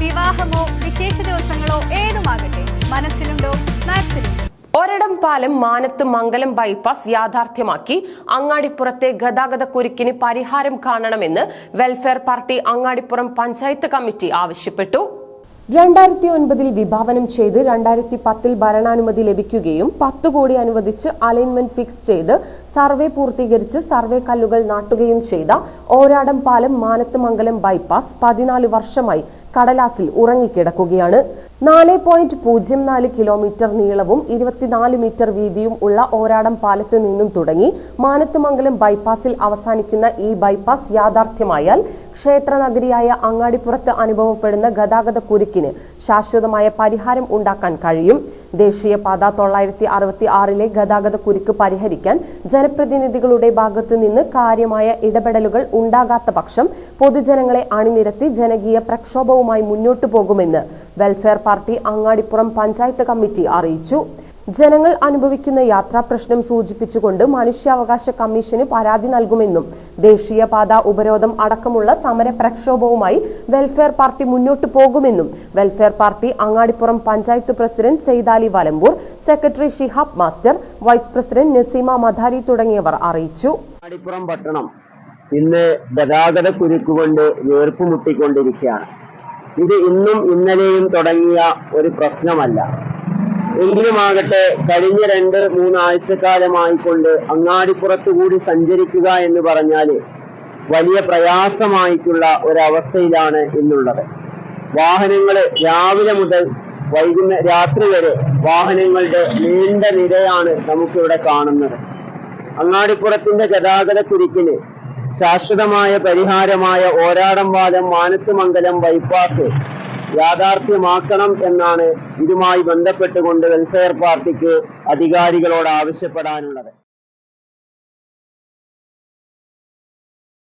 വിവാഹമോ വിശേഷ ദിവസങ്ങളോ ഏതുമാകട്ടെ മനസ്സിലുണ്ടോ മാക്സിലുണ്ടോ ഒരിടം പാലം മാനത്ത് മംഗലം ബൈപ്പാസ് യാഥാർത്ഥ്യമാക്കി അങ്ങാടിപ്പുറത്തെ ഗതാഗത കുരുക്കിന് പരിഹാരം കാണണമെന്ന് welfare party Angadipuram panchayat committee ആവശ്യപ്പെട്ടു. രണ്ടായിരത്തി ഒൻപതിൽ വിഭാവനം ചെയ്ത് രണ്ടായിരത്തി പത്തിൽ ഭരണാനുമതി ലഭിക്കുകയും പത്ത് കോടി അനുവദിച്ച് അലൈൻമെന്റ് ഫിക്സ് ചെയ്ത് സർവേ പൂർത്തീകരിച്ച് സർവേ കല്ലുകൾ നാട്ടുകയും ചെയ്ത ഓരാടം പാലം മാനത്ത് മംഗലം ബൈപ്പാസ് പതിനാല് വർഷമായി കടലാസിൽ ഉറങ്ങിക്കിടക്കുകയാണ്. നാല് പോയിന്റ് പൂജ്യം നാല് കിലോമീറ്റർ നീളവും ഇരുപത്തിനാല് മീറ്റർ വീതിയും ഉള്ള ഓരാടം പാലത്ത് നിന്നും തുടങ്ങി മാനത്തുമംഗലം ബൈപ്പാസിൽ അവസാനിക്കുന്ന ഈ ബൈപ്പാസ് യാഥാർത്ഥ്യമായാൽ ക്ഷേത്രനഗരിയായ അങ്ങാടിപ്പുറത്ത് അനുഭവപ്പെടുന്ന ഗതാഗത കുരുക്കിന് ശാശ്വതമായ പരിഹാരം ഉണ്ടാക്കാൻ കഴിയും. ദേശീയപാത തൊള്ളായിരത്തി അറുപത്തി ആറിലെ ഗതാഗത കുരുക്ക് പരിഹരിക്കാൻ ജനപ്രതിനിധികളുടെ ഭാഗത്തു നിന്ന് കാര്യമായ ഇടപെടലുകൾ ഉണ്ടാകാത്ത പക്ഷം പൊതുജനങ്ങളെ അണിനിരത്തി ജനകീയ പ്രക്ഷോഭവുമായി മുന്നോട്ടു പോകുമെന്ന് welfare party Angadipuram panchayat committee അറിയിച്ചു. ജനങ്ങൾ അനുഭവിക്കുന്ന യാത്രാ പ്രശ്നം സൂചിപ്പിച്ചുകൊണ്ട് മനുഷ്യാവകാശ കമ്മീഷന് പരാതി നൽകുമെന്നും ദേശീയപാത ഉപരോധം അടക്കമുള്ള സമര പ്രക്ഷോഭവുമായി വെൽഫെയർ പാർട്ടി മുന്നോട്ടു പോകുമെന്നും welfare party Angadipuram panchayat president Saidali Valambur secretary Shihab master vice president Naseema Madhari തുടങ്ങിയവർ അറിയിച്ചു. പട്ടണം ഇന്ന് ഗതാഗത കുരുക്കുകൊണ്ട് കൊണ്ട് വീർപ്പ് മുട്ടിക്കൊണ്ടിരിക്കുകയാണ് ഇത് ഇന്നും ഇന്നലെയും തുടങ്ങിയ ഒരു പ്രശ്നമല്ല. എങ്കിലുമാകട്ടെ കഴിഞ്ഞ രണ്ട് മൂന്നാഴ്ചക്കാലമായിക്കൊണ്ട് അങ്ങാടിപ്പുറത്തു കൂടി സഞ്ചരിക്കുക എന്ന് പറഞ്ഞാൽ വലിയ പ്രയാസമായിട്ടുള്ള ഒരവസ്ഥയിലാണ് ഇന്നുള്ളത്. വാഹനങ്ങൾ രാവിലെ മുതൽ വൈകുന്ന രാത്രി വരെ വാഹനങ്ങളുടെ നീണ്ട നിരയാണ് നമുക്കിവിടെ കാണുന്നത്. അങ്ങാടിപ്പുറത്തിന്റെ ഗതാഗത കുരുക്കിന് ശാശ്വതമായ പരിഹാരമായ ഓരാടം വാദം മാനത്തുമംഗലം ബൈപ്പാസ് യാഥാർത്ഥ്യമാക്കണം എന്നാണ് ഇതുമായി ബന്ധപ്പെട്ടുകൊണ്ട് വെൽഫെയർ പാർട്ടിക്ക് അധികാരികളോട് ആവശ്യപ്പെടാനുള്ളത്.